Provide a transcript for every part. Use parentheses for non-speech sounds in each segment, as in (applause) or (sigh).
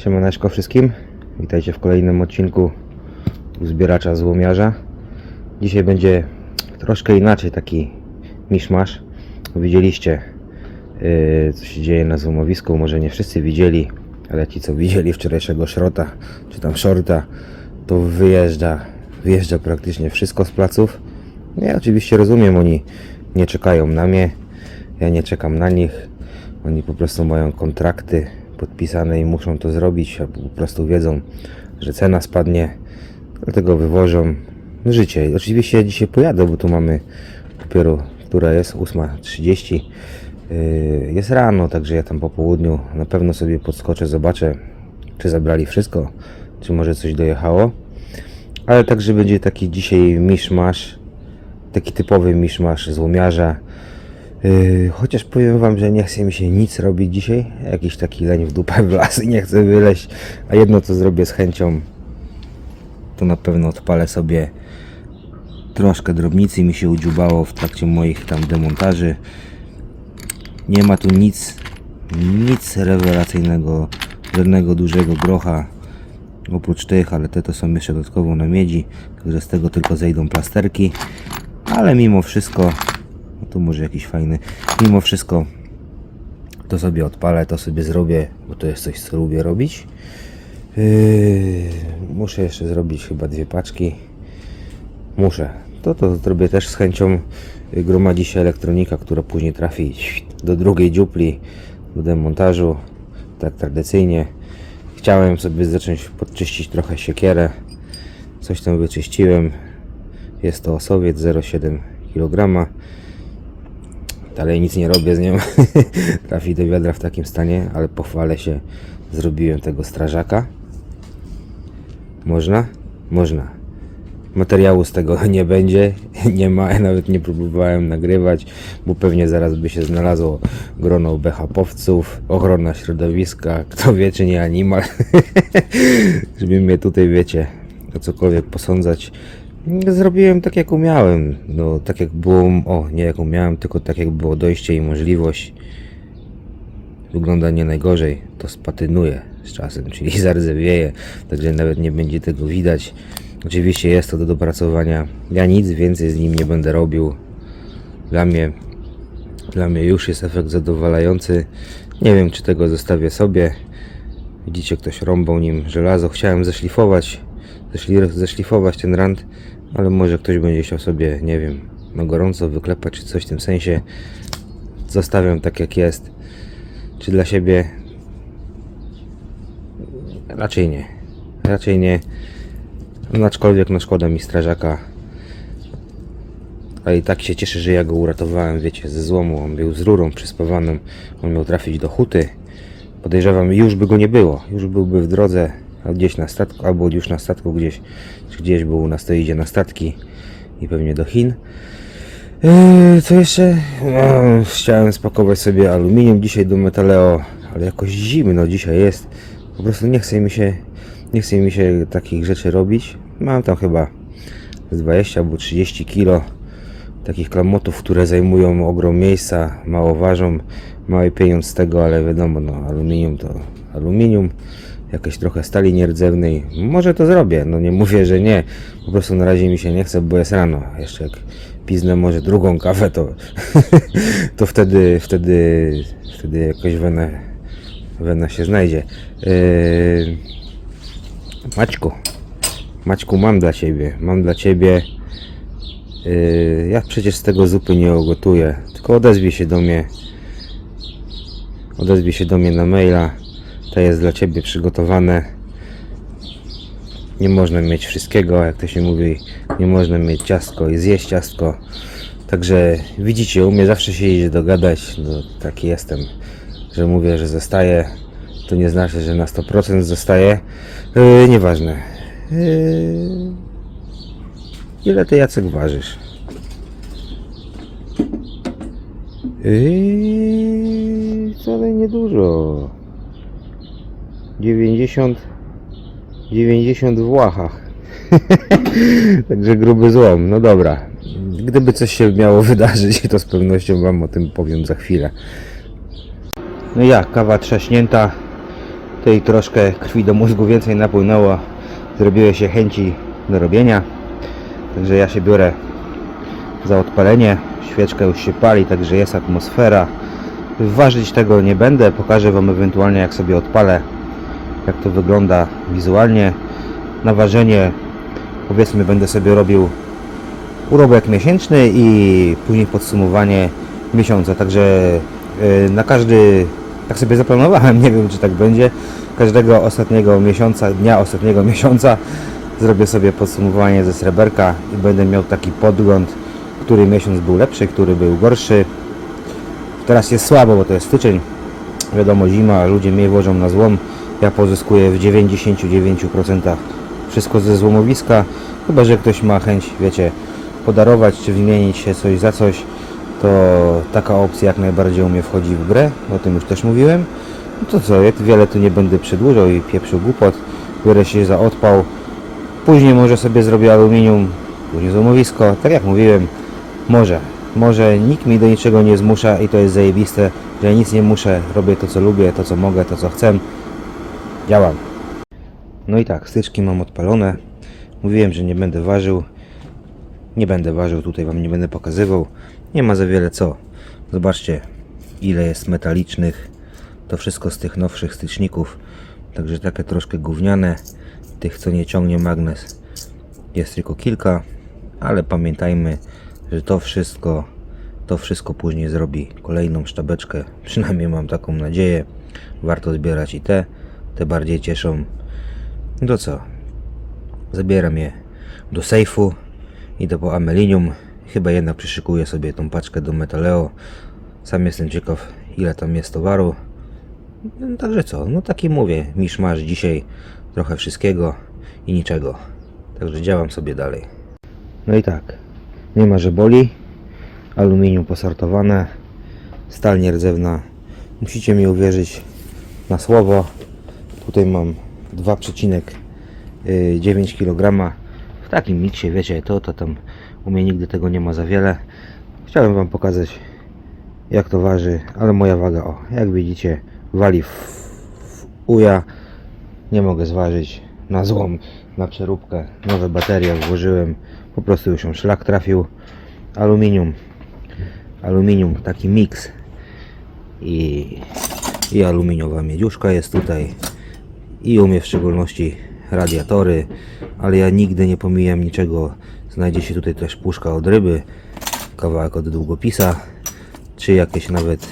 Siemaneczko wszystkim. Witajcie w kolejnym odcinku zbieracza złomiarza. Dzisiaj będzie troszkę inaczej taki miszmasz. Widzieliście yy, co się dzieje na złomowisku. Może nie wszyscy widzieli, ale ci co widzieli wczorajszego szrota czy tam shorta to wyjeżdża, wyjeżdża praktycznie wszystko z placów. Ja oczywiście rozumiem, oni nie czekają na mnie, ja nie czekam na nich. Oni po prostu mają kontrakty podpisane i muszą to zrobić, albo po prostu wiedzą, że cena spadnie, dlatego wywożą życie. Oczywiście ja dzisiaj pojadę, bo tu mamy dopiero, która jest 8.30. Yy, Jest rano, także ja tam po południu na pewno sobie podskoczę, zobaczę, czy zabrali wszystko, czy może coś dojechało. Ale także będzie taki dzisiaj miszmasz, taki typowy miszmasz złomiarza. Yy, chociaż powiem wam, że nie chce mi się nic robić dzisiaj. Jakiś taki leń w dupę (laughs) w las i nie chcę wyleźć. A jedno co zrobię z chęcią, to na pewno odpalę sobie troszkę drobnicy mi się udziubało w trakcie moich tam demontaży. Nie ma tu nic, nic rewelacyjnego, żadnego dużego grocha. Oprócz tych, ale te to są jeszcze dodatkowo na miedzi, także z tego tylko zejdą plasterki. Ale mimo wszystko, tu może jakiś fajny, mimo wszystko to sobie odpalę, to sobie zrobię, bo to jest coś co lubię robić. Yy, muszę jeszcze zrobić chyba dwie paczki. Muszę. To to zrobię też z chęcią. Gromadzi się elektronika, która później trafi do drugiej dziupli, do demontażu, tak tradycyjnie. Chciałem sobie zacząć podczyścić trochę siekierę. Coś tam wyczyściłem. Jest to osowiec 0,7 kg. Dalej nic nie robię z nią. (laughs) Trafi do wiadra w takim stanie, ale pochwalę się. Zrobiłem tego strażaka. Można? Można. Materiału z tego (laughs) nie będzie, (laughs) nie ma, nawet nie próbowałem nagrywać, bo pewnie zaraz by się znalazło grono BHP-owców, ochrona środowiska, kto wie czy nie animal, żeby mnie tutaj, wiecie, o cokolwiek posądzać. Zrobiłem tak jak umiałem, no tak jak było, o nie jak umiałem, tylko tak jak było dojście i możliwość. Wygląda nie najgorzej, to spatynuje z czasem, (laughs) czyli zardzewieje, także nawet nie będzie tego widać. Oczywiście jest to do dopracowania. Ja nic więcej z nim nie będę robił. Dla mnie, dla mnie już jest efekt zadowalający. Nie wiem, czy tego zostawię sobie. Widzicie, ktoś rąbał nim żelazo. Chciałem zeszlifować, zeszli, zeszlifować ten rand, ale może ktoś będzie chciał sobie, nie wiem, na gorąco wyklepać, czy coś w tym sensie. Zostawiam tak jak jest. Czy dla siebie? Raczej nie. Raczej nie. No, aczkolwiek no szkoda mi strażaka. A i tak się cieszę, że ja go uratowałem, wiecie, ze złomu. On był z rurą przyspawaną. On miał trafić do huty. Podejrzewam, już by go nie było. Już byłby w drodze, gdzieś na statku, albo już na statku gdzieś, gdzieś był na to idzie na statki i pewnie do Chin. Eee, co jeszcze? Eee, chciałem spakować sobie aluminium dzisiaj do Metaleo, ale jakoś zimno dzisiaj jest. Po prostu nie chce mi się, nie chce mi się takich rzeczy robić. Mam tam chyba z 20 albo 30 kilo takich klamotów, które zajmują ogrom miejsca, mało ważą, mały pieniądz z tego, ale wiadomo, no aluminium to aluminium, jakieś trochę stali nierdzewnej. Może to zrobię, no nie mówię, że nie. Po prostu na razie mi się nie chce, bo jest rano. Jeszcze jak piznę może drugą kawę, to, (laughs) to wtedy, wtedy, wtedy jakoś wena, wena się znajdzie. Yy... Maćku, Maćku, mam dla ciebie, mam dla ciebie. Yy, ja przecież z tego zupy nie ugotuję, tylko odezwij się do mnie. Odezwij się do mnie na maila. To jest dla ciebie przygotowane. Nie można mieć wszystkiego, jak to się mówi. Nie można mieć ciastko i zjeść ciastko. Także widzicie, u mnie zawsze się idzie dogadać. No, taki jestem, że mówię, że zostaje. To nie znaczy, że na 100% zostaje. Yy, nieważne. Yy, ile ty Jacek ważysz? Yy, wcale niedużo. 90 90 w łachach. (laughs) Także gruby złom. No dobra. Gdyby coś się miało (laughs) wydarzyć, to z pewnością wam o tym powiem za chwilę. No ja, kawa trzaśnięta. Tutaj troszkę krwi do mózgu więcej napłynęło. Zrobiły się chęci do robienia. Także ja się biorę za odpalenie. Świeczka już się pali, także jest atmosfera. Ważyć tego nie będę. Pokażę Wam ewentualnie jak sobie odpalę, jak to wygląda wizualnie. Na ważenie powiedzmy będę sobie robił urobek miesięczny i później podsumowanie miesiąca. Także yy, na każdy, tak sobie zaplanowałem, (laughs) nie wiem czy tak będzie, każdego ostatniego miesiąca, dnia ostatniego miesiąca zrobię sobie podsumowanie ze sreberka i będę miał taki podgląd, który miesiąc był lepszy, który był gorszy. Teraz jest słabo, bo to jest styczeń. Wiadomo, zima, ludzie mnie włożą na złom. Ja pozyskuję w 99% wszystko ze złomowiska. Chyba, że ktoś ma chęć, wiecie, podarować czy wymienić się coś za coś, to taka opcja jak najbardziej u mnie wchodzi w grę. O tym już też mówiłem. No to co, ja wiele tu nie będę przedłużał i pieprzył głupot. Biorę się za odpał. Później może sobie zrobię aluminium, później złomowisko. Tak jak mówiłem, może. Może nikt mi do niczego nie zmusza i to jest zajebiste, że ja nic nie muszę, robię to co lubię, to co mogę, to co chcę. Działam. No i tak, styczki mam odpalone. Mówiłem, że nie będę ważył. Nie będę ważył, tutaj Wam nie będę pokazywał. Nie ma za wiele co. Zobaczcie, ile jest metalicznych. To wszystko z tych nowszych styczników. Także takie troszkę gówniane. Tych, co nie ciągnie magnes, jest tylko kilka. Ale pamiętajmy, że to wszystko, to wszystko później zrobi kolejną sztabeczkę. Przynajmniej mam taką nadzieję. Warto zbierać i te. Te bardziej cieszą. No co? Zabieram je do sejfu. Idę po amelinium. Chyba jednak przyszykuję sobie tą paczkę do Metaleo. Sam jestem ciekaw, ile tam jest towaru. No, także co? No taki mówię, misz masz dzisiaj trochę wszystkiego i niczego. Także działam sobie dalej. No i tak. Nie ma, że boli. Aluminium posortowane. Stal nierdzewna. Musicie mi uwierzyć na słowo. Tutaj mam 2,9 kg. W takim miksie, wiecie, to, to tam u mnie nigdy tego nie ma za wiele. Chciałem Wam pokazać jak to waży, ale moja waga, o, jak widzicie, wali w, w uja. Nie mogę zważyć na złom, na przeróbkę. Nowe baterie włożyłem, po prostu już ją szlak trafił. Aluminium, aluminium, taki miks i, i aluminiowa miedziuszka jest tutaj i u mnie w szczególności radiatory, ale ja nigdy nie pomijam niczego. Znajdzie się tutaj też puszka od ryby, kawałek od długopisa, czy jakieś nawet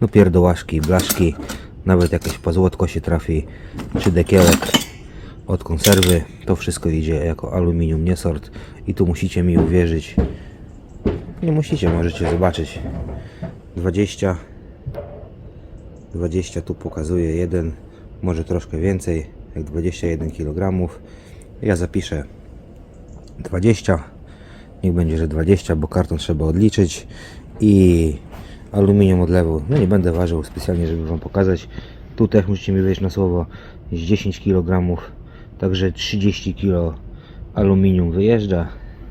no pierdołaszki, blaszki, nawet jakieś pozłotko się trafi, czy dekielek od konserwy. To wszystko idzie jako aluminium niesort i tu musicie mi uwierzyć. Nie musicie, możecie zobaczyć. 20 20 tu pokazuje jeden, może troszkę więcej, jak 21 kg. Ja zapiszę 20. Niech będzie, że 20, bo karton trzeba odliczyć i aluminium odlewu. No nie będę ważył specjalnie, żeby Wam pokazać. Tu też musicie mi wejść na słowo jest 10 kg, także 30 kg aluminium wyjeżdża,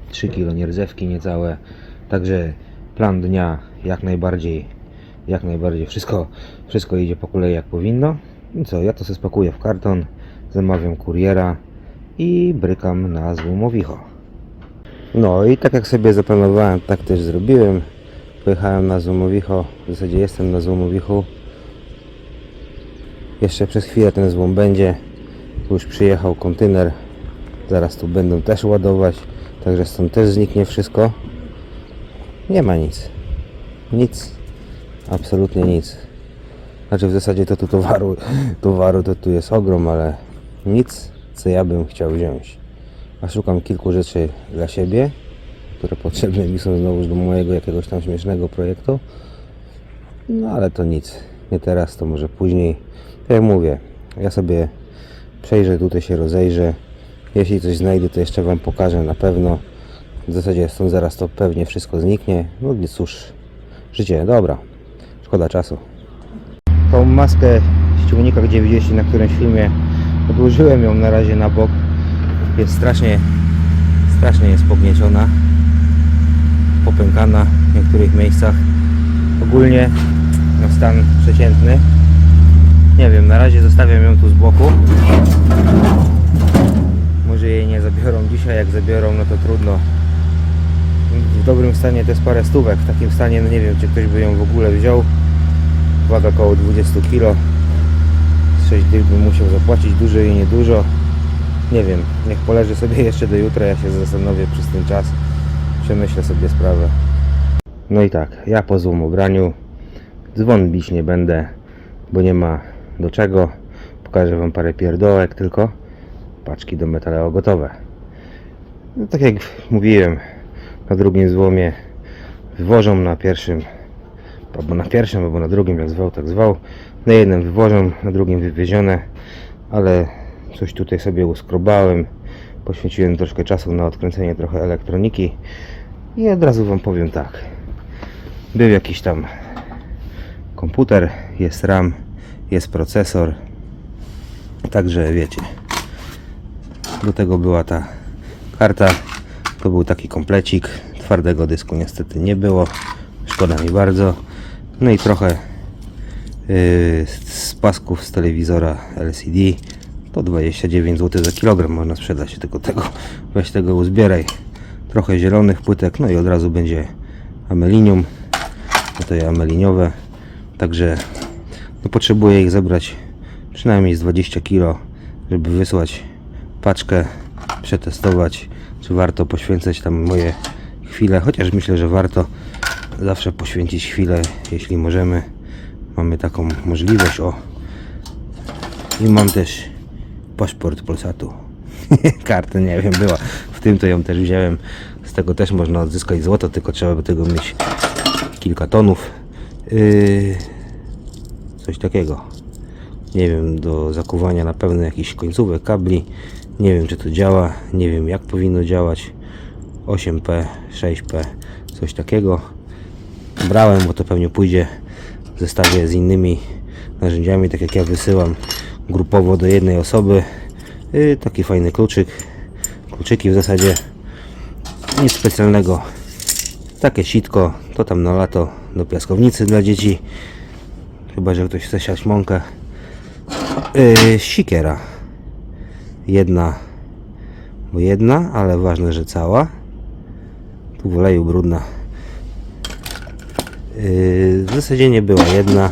3 kg nierdzewki niecałe, także plan dnia jak najbardziej, jak najbardziej wszystko, wszystko idzie po kolei jak powinno. I co, ja to sobie spakuję w karton, zamawiam kuriera i brykam na złomowicho. No i tak jak sobie zaplanowałem, tak też zrobiłem. Pojechałem na Złomowicho, w zasadzie jestem na Złomowichu. Jeszcze przez chwilę ten złom będzie. Już przyjechał kontener. Zaraz tu będą też ładować. Także stąd też zniknie wszystko. Nie ma nic. Nic. Absolutnie nic. Znaczy w zasadzie to tu towaru, towaru to tu jest ogrom, ale nic co ja bym chciał wziąć. A szukam kilku rzeczy dla siebie, które potrzebne mi są znowu do mojego jakiegoś tam śmiesznego projektu. No ale to nic. Nie teraz, to może później. Tak jak mówię, ja sobie przejrzę, tutaj się rozejrzę. Jeśli coś znajdę, to jeszcze Wam pokażę na pewno. W zasadzie stąd zaraz to pewnie wszystko zniknie. No cóż, życie, dobra. Szkoda czasu. Tą maskę z ciągnika, gdzie widzieliście na którymś filmie, odłożyłem ją na razie na bok. Jest strasznie, strasznie jest pognieciona, popękana w niektórych miejscach. Ogólnie no stan przeciętny. Nie wiem, na razie zostawiam ją tu z boku. Może jej nie zabiorą dzisiaj, jak zabiorą, no to trudno. W dobrym stanie to jest parę stówek, w takim stanie, no nie wiem, czy ktoś by ją w ogóle wziął. Waga około 20 kg. 6 dych bym musiał zapłacić, dużo i niedużo. Nie wiem, niech poleży sobie jeszcze do jutra, ja się zastanowię przez ten czas. Przemyślę sobie sprawę. No i tak, ja po złym ubraniu dzwon bić nie będę, bo nie ma do czego. Pokażę Wam parę pierdołek tylko. Paczki do metaleo gotowe. No, tak jak mówiłem, na drugim złomie wywożą na pierwszym, albo na pierwszym, albo na drugim, jak zwał, tak zwał. Na jednym wywożą, na drugim wywiezione, ale coś tutaj sobie uskrobałem. Poświęciłem troszkę czasu na odkręcenie trochę elektroniki i od razu Wam powiem tak. Był jakiś tam komputer, jest RAM, jest procesor. Także wiecie. Do tego była ta karta. To był taki komplecik. Twardego dysku niestety nie było. Szkoda mi bardzo. No i trochę yy, z pasków z telewizora LCD. To 29 zł za kilogram można sprzedać. Tylko tego weź tego uzbieraj. Trochę zielonych płytek. No i od razu będzie amelinium. No to jest ameliniowe. Także no potrzebuję ich zebrać przynajmniej z 20 kg, żeby wysłać paczkę, przetestować, czy warto poświęcać tam moje chwile, chociaż myślę, że warto zawsze poświęcić chwilę, jeśli możemy. Mamy taką możliwość, o. I mam też paszport Polsatu. (laughs) Kartę, nie wiem, była. W tym to ją też wziąłem. Z tego też można odzyskać złoto, tylko trzeba by tego mieć kilka tonów. Yy, coś takiego. Nie wiem, do zakuwania na pewno jakichś końcówek, kabli. Nie wiem, czy to działa. Nie wiem, jak powinno działać. 8P, 6P, coś takiego. Brałem, bo to pewnie pójdzie w zestawie z innymi narzędziami, tak jak ja wysyłam grupowo do jednej osoby. Taki fajny kluczyk. Kluczyki w zasadzie nic specjalnego. Takie sitko, to tam na lato do piaskownicy dla dzieci. Chyba, że ktoś chce siać mąkę. Yy, sikiera. Jedna, bo jedna, ale ważne, że cała. Tu w oleju brudna. Yy, w zasadzie nie była jedna,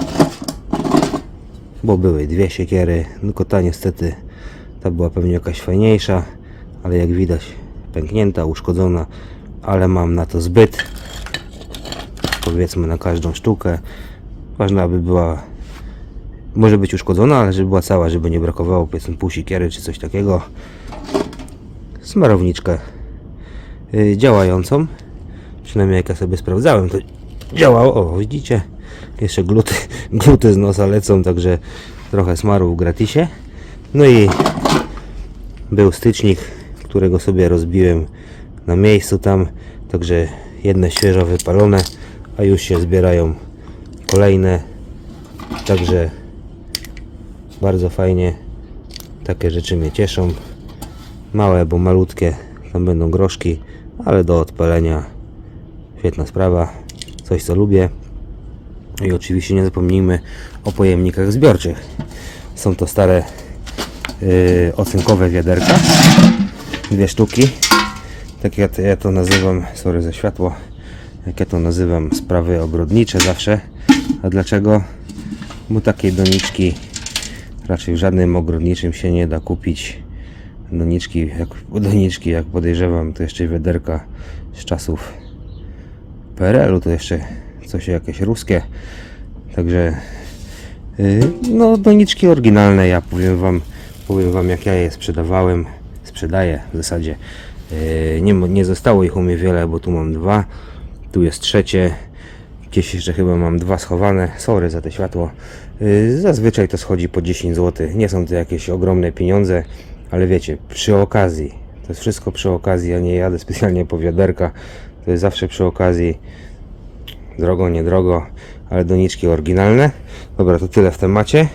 bo były dwie siekiery. Tylko ta niestety, ta była pewnie jakaś fajniejsza, ale jak widać pęknięta, uszkodzona, ale mam na to zbyt powiedzmy na każdą sztukę. Ważne, aby była, może być uszkodzona, ale żeby była cała, żeby nie brakowało powiedzmy pół sikiery czy coś takiego. Smarowniczkę yy, działającą. Przynajmniej jak ja sobie sprawdzałem, to działało. O, widzicie? Jeszcze gluty, (laughs) gluty z nosa lecą, także trochę smaru w gratisie. No i był stycznik, którego sobie rozbiłem na miejscu tam, także jedne świeżo wypalone, a już się zbierają kolejne, także bardzo fajnie, takie rzeczy mnie cieszą, małe, bo malutkie, tam będą groszki, ale do odpalenia świetna sprawa, coś co lubię i oczywiście nie zapomnijmy o pojemnikach zbiorczych, są to stare yy, ocynkowe wiaderka, dwie sztuki, tak jak ja to nazywam, sorry za światło, jak ja to nazywam, sprawy ogrodnicze zawsze. A dlaczego? Bo takiej doniczki raczej w żadnym ogrodniczym się nie da kupić. Doniczki, jak, doniczki, jak podejrzewam, to jeszcze wiaderka z czasów PRL-u, to jeszcze coś jakieś ruskie. Także yy, no doniczki oryginalne, ja powiem wam, powiem wam jak ja je sprzedawałem, sprzedaję w zasadzie. Yy, nie, nie zostało ich u mnie wiele, bo tu mam dwa, tu jest trzecie, gdzieś jeszcze chyba mam dwa schowane, sorry za to światło. Yy, zazwyczaj to schodzi po 10 zł, nie są to jakieś ogromne pieniądze, ale wiecie, przy okazji, to jest wszystko przy okazji, ja nie jadę specjalnie po wiaderka, to jest zawsze przy okazji, drogo, niedrogo, ale doniczki oryginalne. Dobra, to tyle w temacie.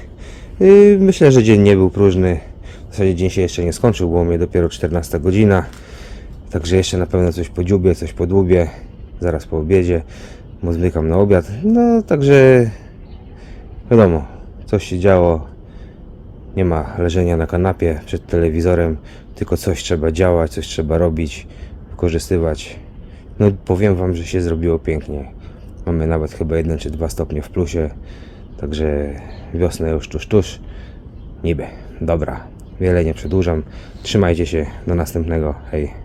Yy, myślę, że dzień nie był próżny. W zasadzie dzień się jeszcze nie skończył, było mnie dopiero 14 godzina. Także jeszcze na pewno coś podziubię, coś podłubię. Zaraz po obiedzie. Bo zmykam na obiad. No, także wiadomo, coś się działo Nie ma leżenia na kanapie przed telewizorem, tylko coś trzeba działać, coś trzeba robić, wykorzystywać. No powiem wam, że się zrobiło pięknie. Mamy nawet chyba 1 czy 2 stopnie w plusie, także wiosna już tuż, tuż. Niby. Dobra, wiele nie przedłużam. Trzymajcie się, do następnego. Hej.